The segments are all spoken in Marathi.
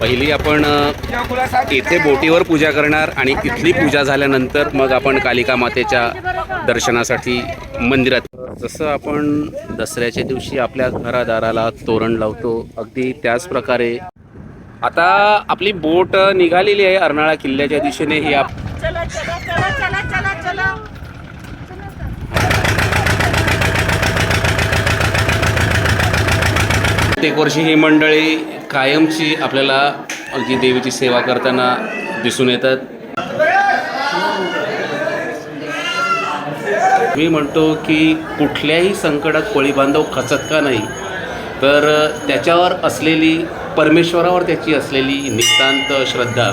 पहिली आपण इथे बोटीवर पूजा करणार आणि इथली पूजा झाल्यानंतर मग आपण कालिका मातेच्या दर्शनासाठी मंदिरात. जसं आपण दसऱ्याच्या दिवशी आपल्या घरादाराला तोरण लावतो अगदी त्याच प्रकारे. आता आपली बोट निघालेली आहे अर्नाळा किल्ल्याच्या दिशेने. ही आप चला चला चला चला चला चला प्रत्येक वर्षी ही मंडळी कायमची आपल्याला जी देवीची सेवा करताना दिसून येतात. मी म्हणतो की कुठल्याही संकटात कोळी बांधव खचत का नाही तर त्याच्यावर असलेली परमेश्वरावर त्याची असलेली नितांत श्रद्धा.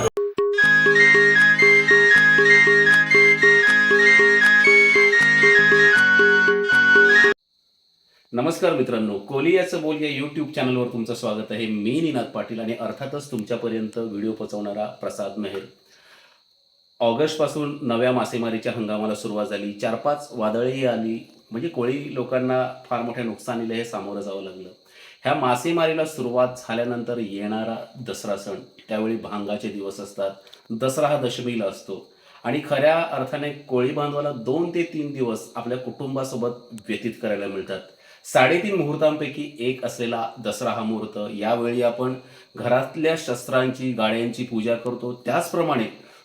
नमस्कार मित्रांनो कोली याचं बोल या यूट्यूब चॅनलवर तुमचं स्वागत आहे. मी निनाद पाटील आणि अर्थातच तुमच्यापर्यंत व्हिडिओ पोचवणारा प्रसाद मेहर. ऑगस्टपासून नव्या मासेमारीच्या हंगामाला सुरुवात झाली. चार पाच वादळही आली. म्हणजे कोळी लोकांना फार मोठ्या नुकसानीला हे सामोरं जावं लागलं. ह्या मासेमारीला सुरुवात झाल्यानंतर येणारा दसरा सण त्यावेळी भांगाचे दिवस असतात. दसरा हा दशमीला असतो. आणि खऱ्या अर्थाने कोळी बांधवाला दोन ते तीन दिवस आपल्या कुटुंबासोबत व्यतीत करायला मिळतात. साडेतीन मुहूर्तांपैकी एक असलेला दसरा हा मुहूर्त. यावेळी आपण घरातल्या शस्त्रांची गाड्यांची पूजा करतो. त्याचप्रमाणे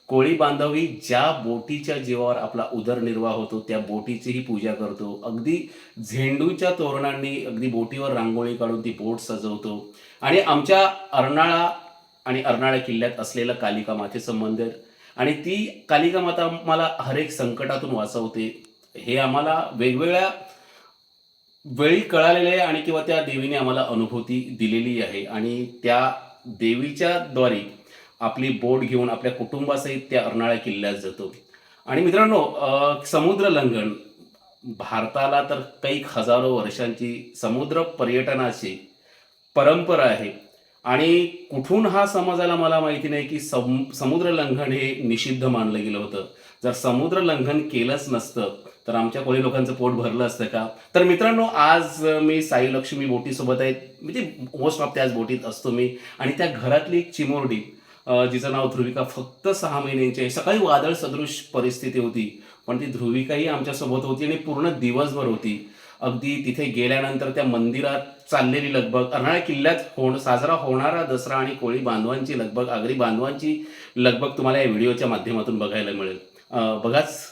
कोळी बांधवी ज्या बोटीच्या जीवावर आपला उदरनिर्वाह होतो त्या बोटीचीही पूजा करतो. अगदी झेंडूच्या तोरणांनी अगदी बोटीवर रांगोळी काढून ती बोट सजवतो. आणि आमच्या अर्नाळा आणि अर्नाळा किल्ल्यात असलेलं कालिका मातेचं मंदिर. आणि ती कालिका माता मला हरेक संकटातून वाचवते. हे आम्हाला वेगवेगळ्या वेळी कळालेले आहे आणि किंवा त्या देवीने आम्हाला अनुभूती दिलेली आहे. आणि त्या देवीच्या द्वारे आपली बोट घेऊन आपल्या कुटुंबासहित त्या अर्नाळ्या किल्ल्यात जातो. आणि मित्रांनो समुद्र लंघन भारताला तर काही हजारो वर्षांची समुद्र पर्यटनाची परंपरा आहे. आणि कुठून हा समाजाला मला माहिती नाही की सम समुद्र लंघन हे निषिद्ध मानलं गेलं होतं. जर समुद्र लंघन केलंच नसतं तर आमच्या कोळी लोकांचं पोट भरलं असतं का? तर मित्रांनो आज मी साई लक्ष्मी बोटीसोबत आहे. म्हणजे मोस्ट ऑफ त्याच बोटीत असतो मी. आणि त्या घरातली एक चिमोरडी जिचं नाव ध्रुविका फक्त सहा महिन्यांची आहे. सकाळी वादळ सदृश परिस्थिती होती पण ती ध्रुविकाही आमच्यासोबत होती आणि पूर्ण दिवसभर होती. अगदी तिथे गेल्यानंतर त्या मंदिरात चाललेली लगबग अर्नाळा किल्ल्यात होण साजरा होणारा दसरा आणि कोळी बांधवांची लगबग आगरी बांधवांची लगबग तुम्हाला या व्हिडिओच्या माध्यमातून बघायला मिळेल. बघाच.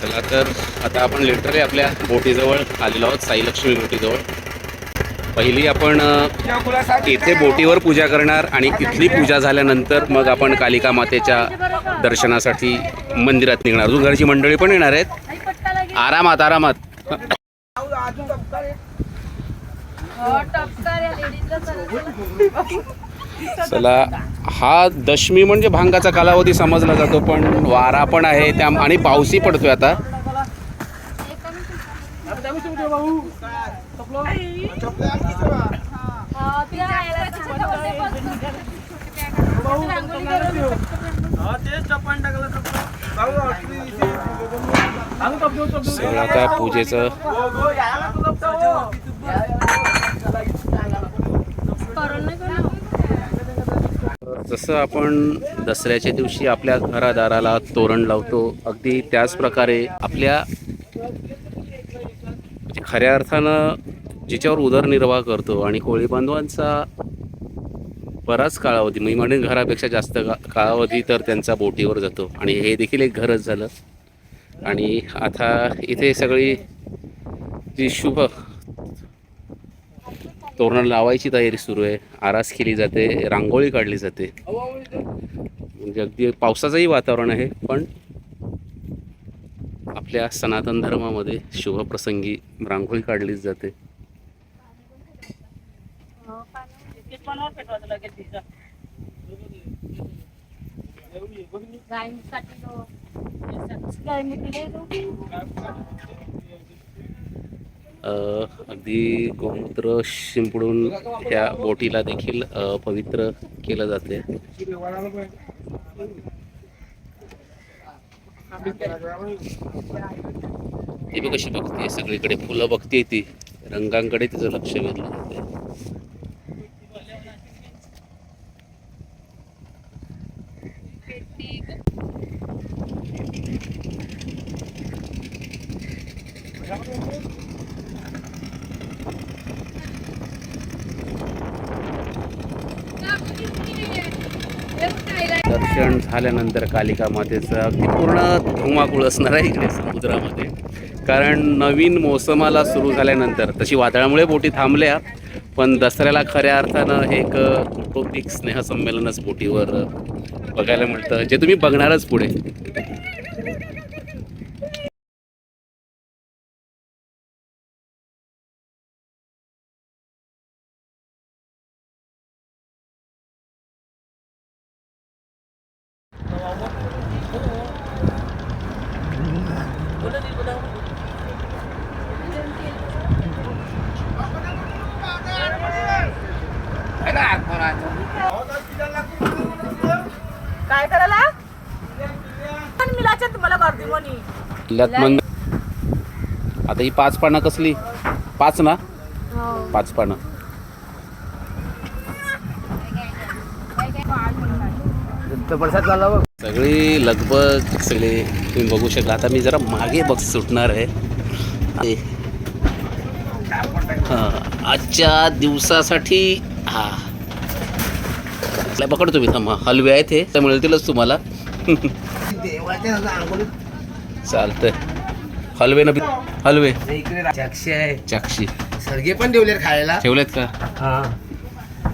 चला तर आता आपण लिटरली आपल्या बोटीजवळ आलेलो आहोत साईलक्ष्मी बोटीजवळ. पहिली आपण इथे बोटीवर पूजा करणार आणि इथली पूजा झाल्यानंतर मग आपण कालिका मातेच्या दर्शनासाठी मंदिरात निघणार. अजून घरची मंडळी पण येणार आहेत. आरामात आरामात. चला चला हा दशमी म्हणजे भांगाचा कालावधी समजला जातो पण वारा पण आहे त्या आणि पाऊसही पडतोय आता. आता पूजेचं जसं आपण दसऱ्याच्या दिवशी आपल्या घरादाराला तोरण लावतो अगदी त्याच प्रकारे आपल्या खऱ्या अर्थानं जिच्यावर उदरनिर्वाह करतो आणि कोळी बांधवांचा बराच काळावधी मी म्हणेन घरापेक्षा जास्त का तर त्यांचा बोटीवर जातो. आणि हे देखील एक घरच झालं. आणि आता इथे सगळी जी शुभ तोरण लावायची तयारी सुरू आहे. आरास केली जाते रांगोळी काढली जाते. म्हणजे अगदी पावसाचंही वातावरण आहे पण आपल्या सनातन धर्मामध्ये शुभप्रसंगी रांगोळी काढलीच जाते गायींसाठी गाय मी दिले अ, अगदी गोमूत्र शिंपडून ह्या बोटीला देखील पवित्र केलं जाते. ती बघ कशी बघते सगळीकडे फुलं बघते ती. रंगांकडे तिचं लक्ष वेधलं जाते दर्शन झाल्यानंतर कालिका मातेचं अगदी पूर्ण धुमाकूळ असणार आहे इकडे समुद्रामध्ये. कारण नवीन मोसमाला सुरू झाल्यानंतर तशी वादळामुळे बोटी थांबल्या पण दसऱ्याला खऱ्या अर्थानं हे एक कौटुंबिक स्नेहसंमेलनच बोटीवर बघायला मिळतं जे तुम्ही बघणारच पुढे. लत मग आता ही पाच पानं कसली? पाच ना? पाच पानं. सगळी लगबग सगळे तुम्ही बघू शकता. आता मी जरा मागे बघ सुटणार आहे. आहे. हा, आजच्या दिवसासाठी हा. पकडतो मी. थांबा हलवे आहेत हे तर मिळतीलच तुम्हाला. चालतंय. हलवे ना हलवे. चक्षी आहे. चाक्षी सरगे पण ठेवले खायला. ठेवलेत का?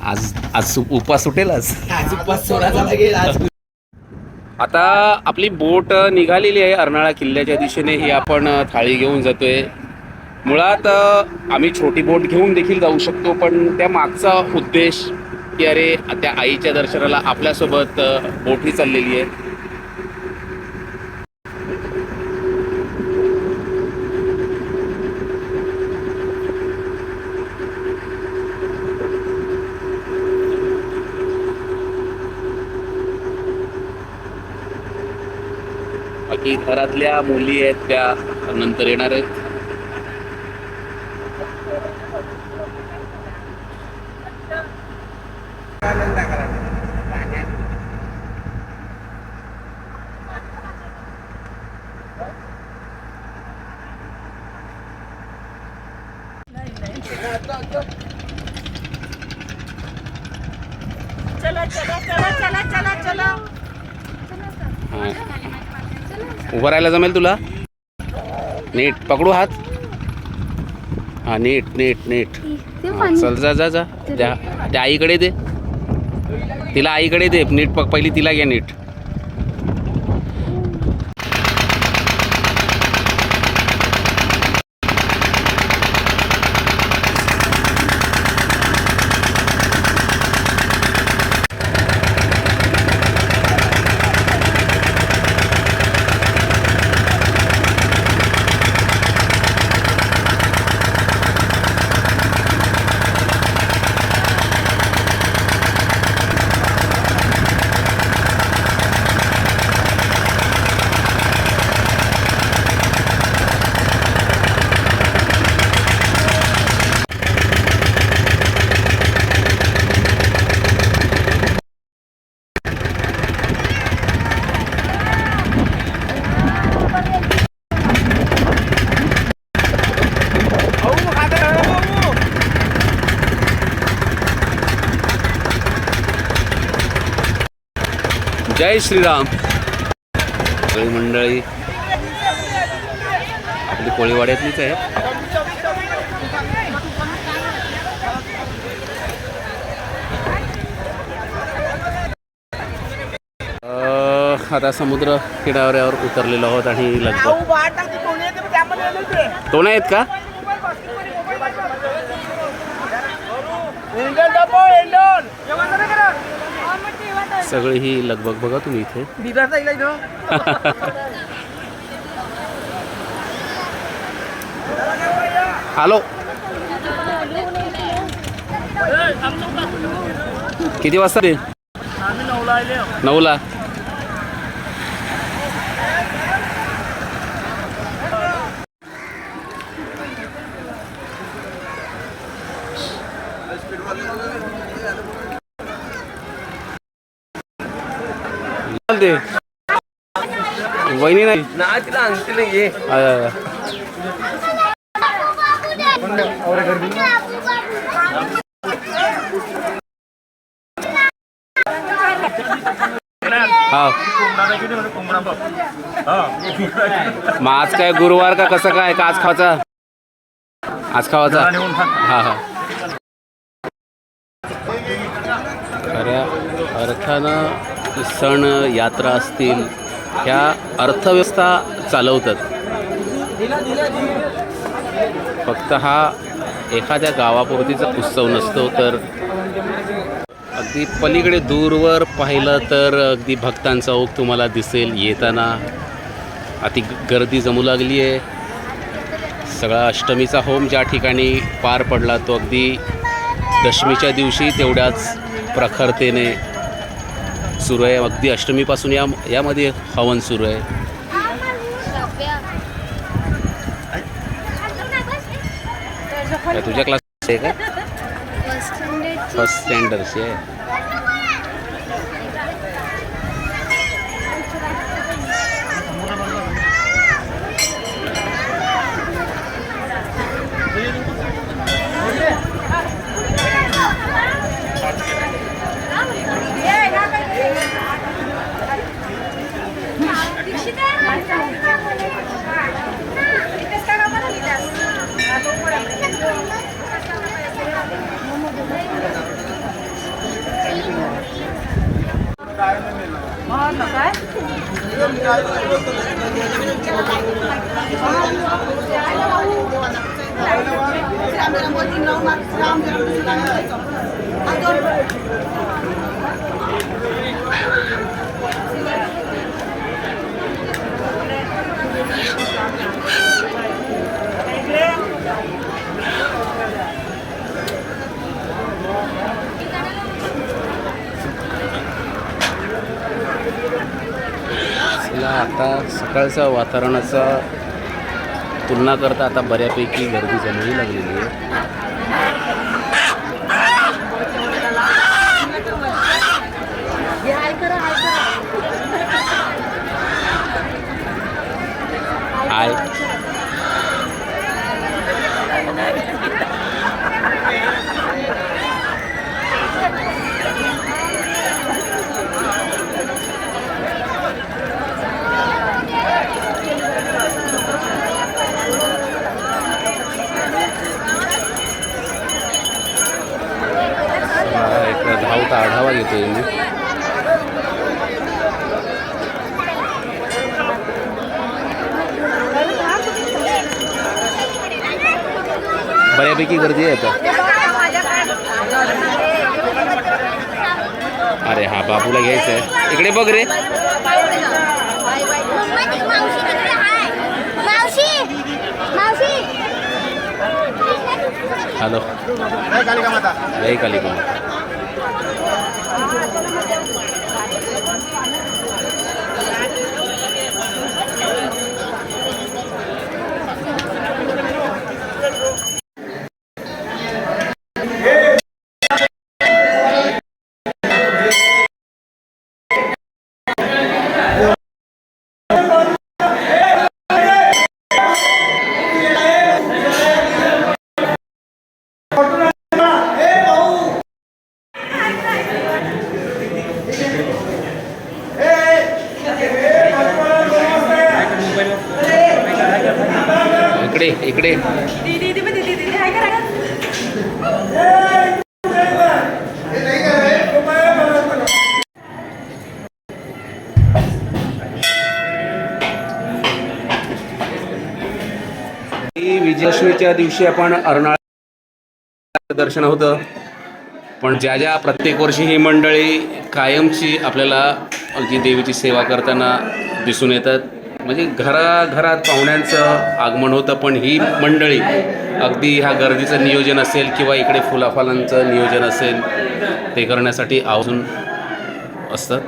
आज आज सु- उपास सुटेल आज. आज उपास सोडायचा लागेल आज आता आपली बोट निघालेली आहे अर्नाळा किल्ल्याच्या दिशेने. ही आपण अ, थाळी घेऊन जातोय. मुळात अ, आम्ही छोटी बोट घेऊन देखील जाऊ शकतो पण त्या मागचा उद्देश की अरे त्या आईच्या दर्शनाला आपल्यासोबत अ, बोटही चाललेली आहे. बाकी घरातल्या मुली आहेत त्या नंतर येणार आहेत चला चला चला चला चला चला. उभं राहायला जमेल तुला? नीट पकडू हात. हा नीट नीट नीट. हा, चल जा जा जा. त्या त्या आईकडे दे. तिला आईकडे दे. नीट पक पहिली तिला घ्या नीट. जय श्रीराम. सगळी मंडळी. आपली कोळीवाड्यातलीच आहे. आता समुद्र किनाऱ्यावर उतरलेलो आहोत आणि लगभग तो नाही आहेत का? सगळी ही लगबग. बघा तुम्ही इथे. आलो किती वाजता ते? नऊला. ते वहिनी नाही. ना तिला आणते मग आज काय गुरुवार का कसं काय? का आज खावाचा? आज खावाचा? हा हा. खऱ्या अर्थानं सण यात्रा असतील ह्या अर्थव्यवस्था चालवतात. फक्त हा एखाद्या गावापुरतीचा उत्सव नसतो तर अगदी पलीकडे दूरवर पाहिलं तर अगदी भक्तांचा ओघ तुम्हाला दिसेल येताना. अति गर्दी जमू लागली आहे. सगळा अष्टमीचा होम ज्या ठिकाणी पार पडला तो अगदी दशमीच्या दिवशी तेवढ्याच प्रखरतेने सुरू आहे. अगदी अष्टमीपासून या यामध्ये हवन सुरू आहे. तुझ्या क्लास आहे का? फर्स्ट स्टँडर्डची आहे काय चला आता सकाळचं वातावरणाचा तुलना करता आता बऱ्यापैकी गर्दी जमवी लागलेली आहे. आय चला, आता आढावा घेतो आहे मी. बऱ्यापैकी गर्दी आहे आता. अरे हा बापूला घ्यायचं आहे इकडे बघ रे. हॅलो. जय कालिका माता. इकडे विजयादशमीच्या दिवशी आपण अर्नाळ दर्शन होतं. पण ज्या ज्या प्रत्येक वर्षी ही मंडळी कायमची आपल्याला जी देवीची सेवा करताना दिसून येतात. म्हणजे घराघरात पाहुण्यांचं आगमन होतं पण ही मंडळी अगदी ह्या गर्दीचं नियोजन असेल किंवा इकडे फुलाफालांचं नियोजन असेल ते करण्यासाठी आवर्जून असतं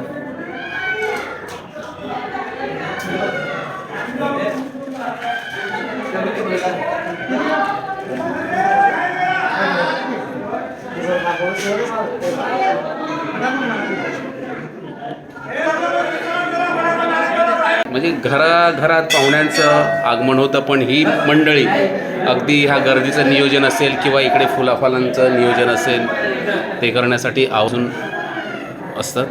म्हणजे घराघरात पाहुण्यांचं आगमन होतं पण ही मंडळी अगदी ह्या गर्दीचं नियोजन असेल किंवा इकडे फुलाफालांचं नियोजन असेल ते करण्यासाठी आवर्जून असतात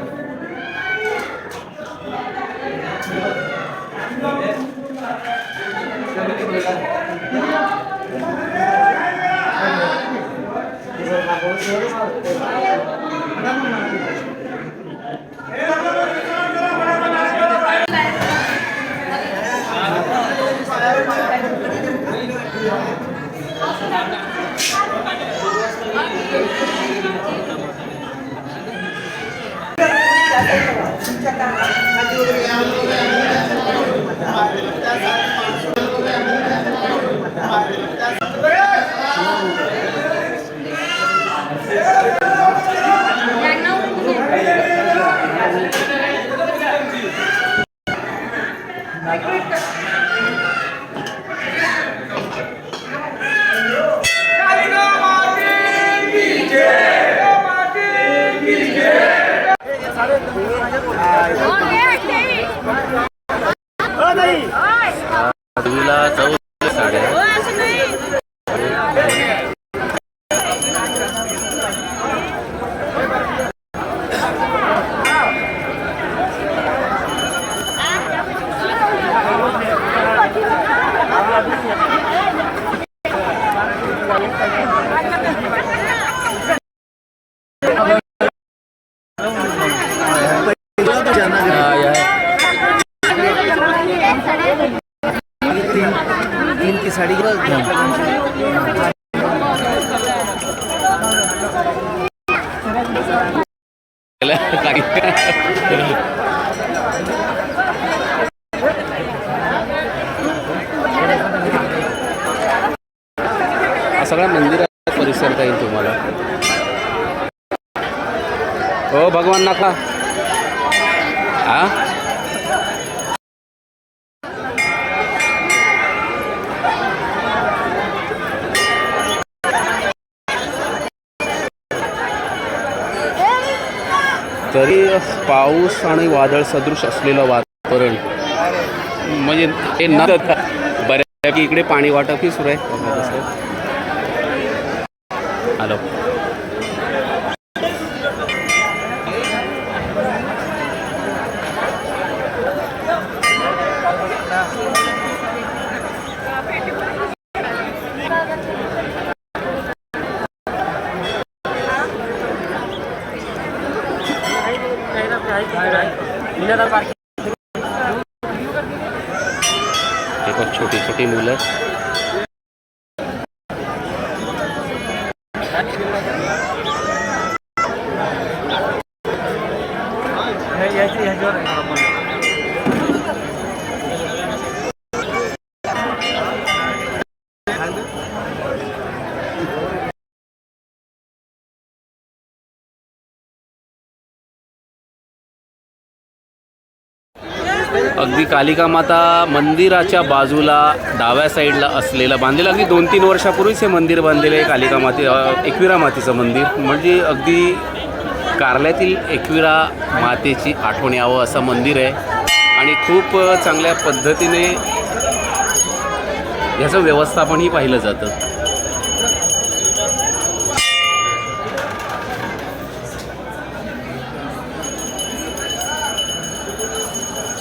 हा सगळा मंदिराचा परिसर येईल तुम्हाला हो भगवान नका तरी पाऊस आणि वादळ सदृश असलेलं वातावरण. म्हणजे हे न बऱ्यापैकी इकडे पाणी वाटपही सुरू आहे बघा कसं. हॅलो हे बघ छोटी छोटी मुलं अगदी कालिका माता मंदिराच्या बाजूला डाव्या साईडला असलेलं बांधलेलं अगदी दोन तीन वर्षापूर्वीच हे मंदिर बांधलेलं आहे कालिका माते एकविरा मातेचं मंदिर. म्हणजे अगदी कारल्यातील एकविरा मातेची आठवण यावं असं मंदिर आहे. आणि खूप चांगल्या पद्धतीने ह्याचं व्यवस्थापनही पाहिलं जातं.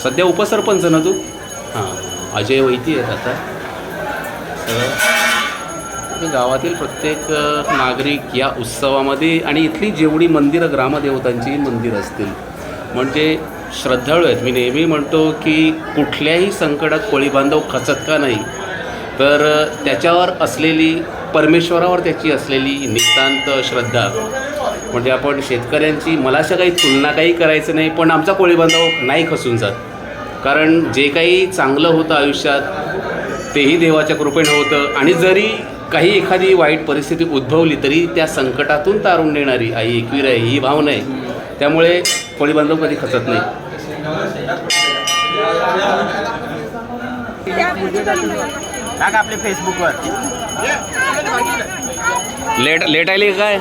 सध्या उपसरपंच ना तू? हां अजय वैती आहेत आता. म्हणजे गावातील प्रत्येक नागरिक या उत्सवामध्ये आणि इथली जेवढी मंदिरं ग्रामदेवतांची मंदिर असतील. म्हणजे श्रद्धाळू आहेत. मी नेहमी म्हणतो की कुठल्याही संकटात कोळी बांधव खचत का नाही तर त्याच्यावर असलेली परमेश्वरावर त्याची असलेली नितांत श्रद्धा. म्हणजे आपण शेतकऱ्यांची मला अशा काही तुलना काही करायचं नाही पण आमचा कोळी बांधव नाही खसून जात. कारण जे काही चांगलं होतं आयुष्यात तेही देवाच्या कृपेनं होतं. आणि जरी काही एखादी वाईट परिस्थिती उद्भवली तरी त्या संकटातून तारून नेणारी आई एकवीर आहे ही भावना आहे. त्यामुळे कोळी बांधव कधी खचत नाही. टाक आपले फेसबुकवर. लेट लेट आली काय?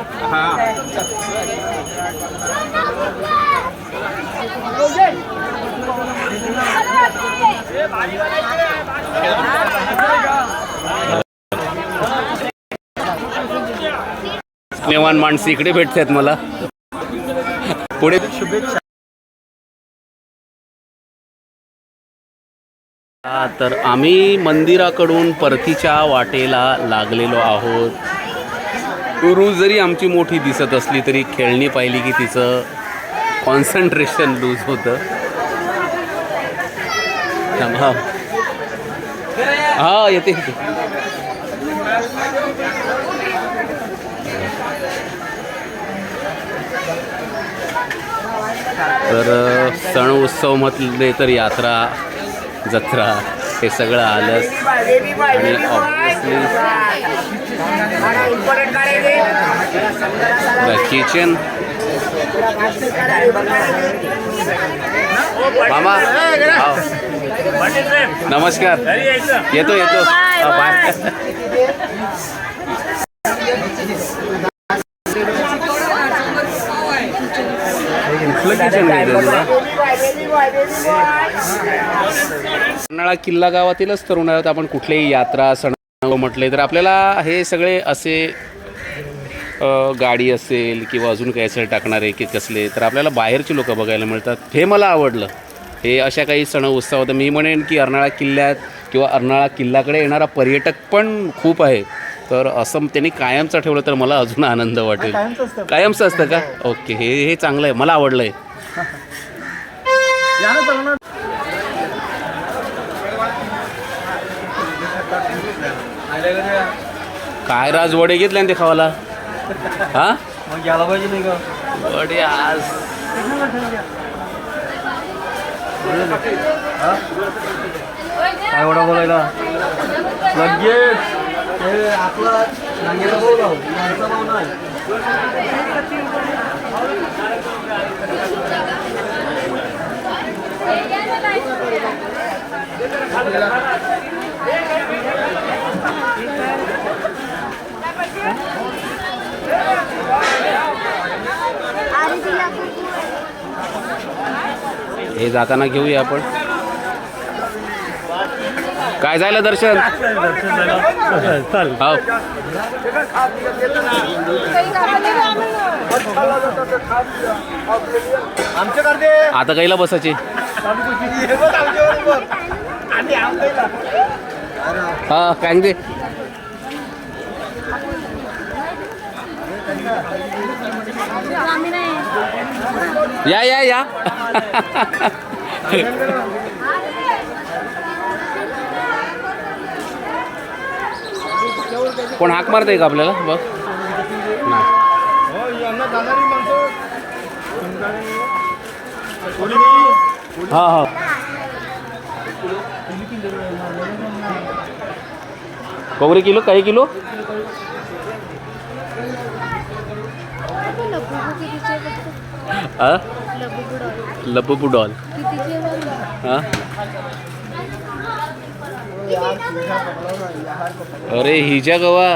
स्नेवान माणसं इकडे भेटतात मला. पुढे शुभेच्छा. तर आम्ही मंदिराकडून परतीच्या वाटेला लागलेलो आहोत. गुरु जरी आमची मोठी दिसत असली तरी खेळणी पाहिली की तिचं कॉन्सन्ट्रेशन लूज होतं. थांबा. हा येते येते तर uh, सण उत्सव म्हटले तर यात्रा जत्रा हे सगळं आलंच. आणि ऑब्विसली किचन मामा. नमस्कार। येतो येतो। कर्नाळा किल्ला गावातीलच तरुण आहोत आपण कुठलीही यात्रा सण म्हटले तर आपल्याला हे सगळे असे गाडी असेल किंवा अजून काही असेल टाकणारे की कसले तर आपल्याला बाहेरची लोक बघायला मिळतात. हे मला आवडलं. हे अशा काही सण उत्सव तर मी म्हणेन की अर्नाळा किल्ल्यात किंवा अर्नाळा किल्ल्याकडे येणारा पर्यटक पण खूप आहे. तर असं त्यांनी कायमचं ठेवलं तर मला अजून आनंद वाटेल. कायमचं असतं. का? ओके हे हे चांगलं आहे. मला आवडलं आहे काय राज वडे घेतले ते खावाला? हा? मग यायला पाहिजे नाही का? वडे आज. काय एवढा बोलायला? लगेच. हे आपला नांगेला यांचा नाही. हे जाताना घेऊया आपण. काय झालं दर्शन? हो. आता काहीला बसायचे? हा काय दे आम्ही नाही. या या या. कोण हाक मारते का आपल्याला? बघ. हा हा. किलो काही किलो? हा डॉल हा अरे हिजा गवा.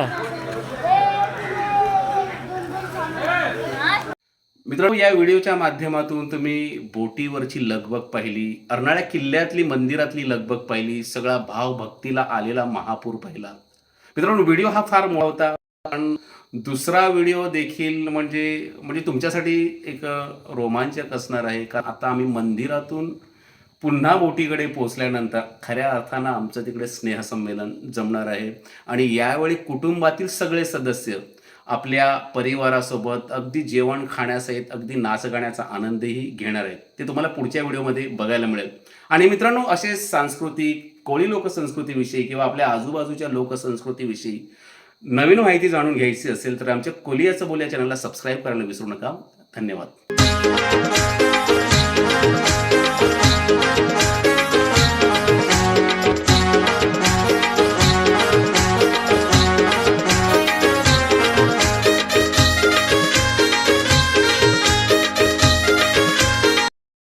मित्रांनो या व्हिडिओच्या माध्यमातून तुम्ही बोटीवरची लगबग पाहिली अर्नाळ्या किल्ल्यातली मंदिरातली लगबग पाहिली सगळा भाव भक्तीला आलेला महापूर पाहिला. मित्रांनो व्हिडिओ हा फार मोठा होता पण दुसरा व्हिडिओ देखील म्हणजे म्हणजे तुमच्यासाठी एक रोमांचक असणार आहे. कारण आता आम्ही मंदिरातून पुन्हा बोटीकडे पोचल्यानंतर खऱ्या अर्थानं आमचं तिकडे स्नेहसंमेलन जमणार आहे. आणि यावेळी कुटुंबातील सगळे सदस्य आपल्या परिवारासोबत अगदी जेवण खाण्यासहित अगदी नाच गाण्याचा आनंदही घेणार आहेत. ते तुम्हाला पुढच्या व्हिडिओमध्ये बघायला मिळेल. आणि मित्रांनो असे सांस्कृतिक कोळी लोकसंस्कृतीविषयी किंवा आपल्या आजूबाजूच्या लोकसंस्कृतीविषयी नवीन माहिती जाणून घ्यायची असेल तर आमच्या कोलियाचं बोल्या चॅनलला सबस्क्राईब करायला विसरू नका. धन्यवाद.